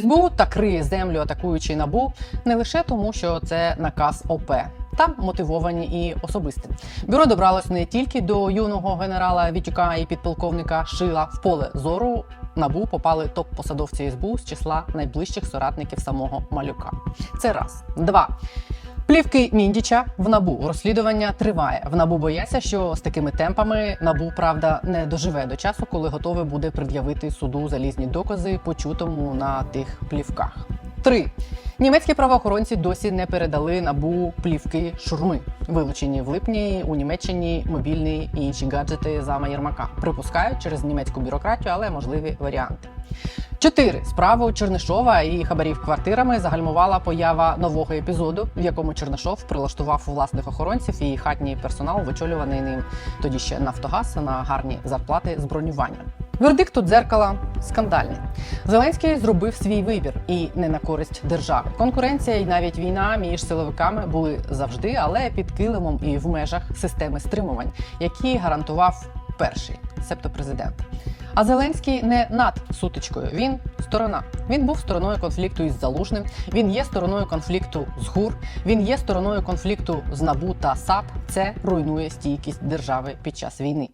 СБУ та криє землю, атакуючи набу не лише тому, що це наказ ОП. Там мотивовані і особисті. Бюро добралось не тільки до юного генерала Вітюка і підполковника Шила в поле зору. Набу попали топ-посадовці СБУ з числа найближчих соратників самого малюка. Це раз. Два. Плівки Міндіча в набу розслідування триває. В набу бояться, що з такими темпами набу правда не доживе до часу, коли готове буде пред'явити суду залізні докази, почутому на тих плівках. Три німецькі правоохоронці досі не передали набу плівки шурми, вилучені в липні у Німеччині мобільні і інші гаджети зама Єрмака. Припускають через німецьку бюрократію, але можливі варіанти. Чотири справу Чернишова і хабарів квартирами загальмувала поява нового епізоду, в якому Чернишов прилаштував власних охоронців і хатній персонал, вичолюваний ним тоді ще Нафтогаз на гарні зарплати з бронюванням. Вердикт у дзеркала скандальний. Зеленський зробив свій вибір і не на користь держави. Конкуренція і навіть війна між силовиками були завжди, але під килимом і в межах системи стримувань, які гарантував перший, себто президент. А Зеленський не над сутичкою. Він сторона. Він був стороною конфлікту із Залужним. Він є стороною конфлікту з ГУР. Він є стороною конфлікту з НАБУ та САП. Це руйнує стійкість держави під час війни.